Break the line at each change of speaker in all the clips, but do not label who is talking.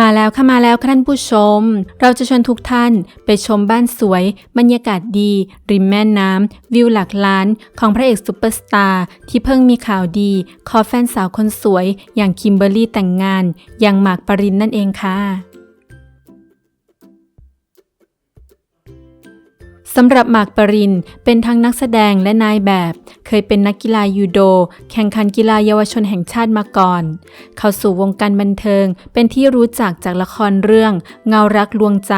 มาแล้วค่ะมาแล้วค่ะท่านผู้ชม เราจะชวนทุกท่านไปชมบ้านสวย บรรยากาศดี ริมแม่น้ำวิวหลักล้าน ของพระเอกซูเปอร์สตาร์ที่เพิ่งมีข่าวดี ขอแฟนสาวคนสวย อย่างคิมเบอร์รี่แต่งงาน อย่างหมากปรินนั่นเองค่ะ สำหรับหมากปรินเป็นทั้งนักแสดงและนายแบบ เคยเป็นนักกีฬายูโด แข่งขันกีฬาเยาวชนแห่งชาติมาก่อน เข้าสู่วงการบันเทิงเป็นที่รู้จักจากละครเรื่องเงารักลวงใจ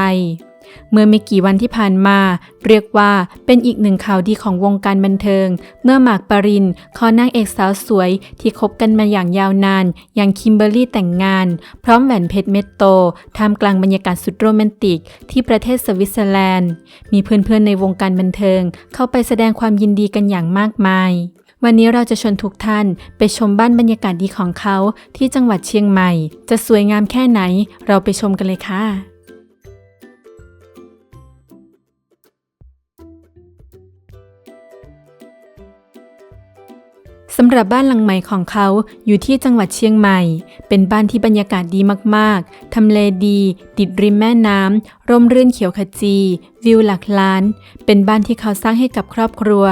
เมื่อไม่กี่วันที่ผ่านมา เรียกว่าเป็นอีกหนึ่งข่าวดีของวงการบันเทิง เมื่อหมากปรินขอนางเอกสาวสวยที่คบกันมาอย่างยาวนาน อย่างคิมเบอร์รี่แต่งงาน พร้อมแหวนเพชรเม็ดโตท่ามกลางบรรยากาศสุดโรแมนติก ที่ประเทศสวิตเซอร์แลนด์ มีเพื่อนๆในวงการบันเทิง เข้าไปแสดงความยินดีกันอย่างมากมายวันนี้เราจะชวนทุกท่านไปชมบ้านบรรยากาศดีของเขาที่จังหวัดเชียงใหม่ จะสวยงามแค่ไหน เราไปชมกันเลยค่ะ สำหรับบ้านหลังใหม่ของเขาอยู่ที่จังหวัดเชียงใหม่ เป็นบ้านที่บรรยากาศดีมากๆ ทำเลดี ติดริมแม่น้ำ ร่มรื่นเขียวขจี วิวหลักล้าน เป็นบ้านที่เขาสร้างให้กับครอบครัว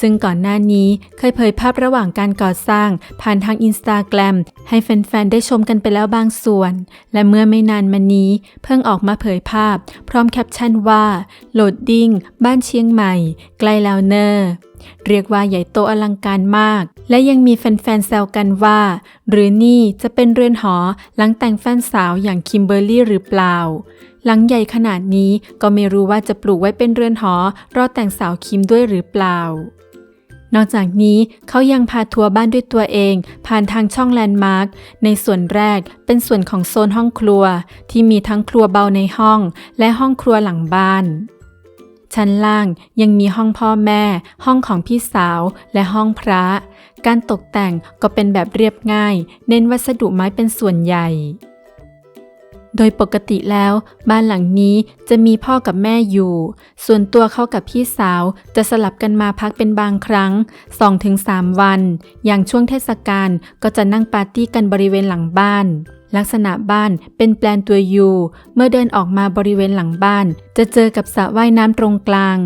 ซึ่งก่อนหน้านี้เคยเผยภาพระหว่างการก่อสร้าง ผ่านทางอินสตาแกรมให้แฟนๆ ได้ชมกันไปแล้วบางส่วน และเมื่อไม่นานมานี้ เพิ่งออกมาเผยภาพ พร้อมแคปชั่นว่าโหลดดิ้งบ้านเชียงใหม่ ใกล้แล้วเนอร์เรียกว่าใหญ่โตอลังการมาก และยังมีแฟนๆแซวกันว่า หรือนี่จะเป็นเรือนหอหลังแต่งแฟนสาวอย่างคิมเบอร์รี่หรือเปล่า หลังใหญ่ขนาดนี้ก็ไม่รู้ว่าจะปลูกไว้เป็นเรือนหอ รอแต่งสาวคิมด้วยหรือเปล่า นอกจากนี้เขายังพาทัวร์บ้านด้วยตัวเอง ผ่านทางช่องแลนด์มาร์คในส่วนแรกเป็นส่วนของโซนห้องครัว ที่มีทั้งครัวเบาในห้อง และห้องครัวหลังบ้านชั้นล่างยังมีห้องพ่อแม่ ห้องของพี่สาวและห้องพระ การตกแต่งก็เป็นแบบเรียบง่าย เน้นวัสดุไม้เป็นส่วนใหญ่ โดยปกติแล้วบ้านหลังนี้จะมีพ่อกับแม่อยู่ ส่วนตัวเขากับพี่สาวจะสลับกันมาพักเป็นบางครั้ง 2-3 วัน อย่างช่วงเทศกาลก็จะนั่งปาร์ตี้กันบริเวณหลังบ้าน ลักษณะบ้านเป็นแปลนตัวยูเมื่อเดินออกมาบริเวณหลังบ้าน จะเจอกับสระว่ายน้ำตรงกลาง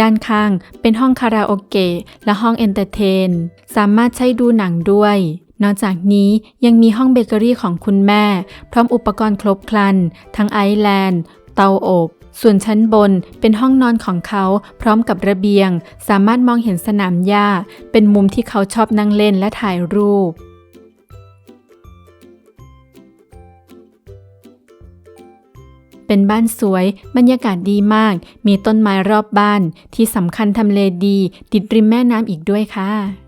ด้านข้างเป็นห้องคาราโอเกะและห้องเอนเตอร์เทน สามารถใช้ดูหนังด้วย นอกจากนี้ยังมีห้องเบเกอรี่ของคุณแม่ พร้อมอุปกรณ์ครบครัน ทั้งไอแลนด์ เตาอบ ส่วนชั้นบนเป็นห้องนอนของเขา พร้อมกับระเบียง สามารถมองเห็นสนามหญ้า เป็นมุมที่เขาชอบนั่งเล่นและถ่ายรูปเป็นบ้านสวย บรรยากาศดีมาก มีต้นไม้รอบบ้าน ที่สำคัญทำเลดี ติดริมแม่น้ำอีกด้วยค่ะ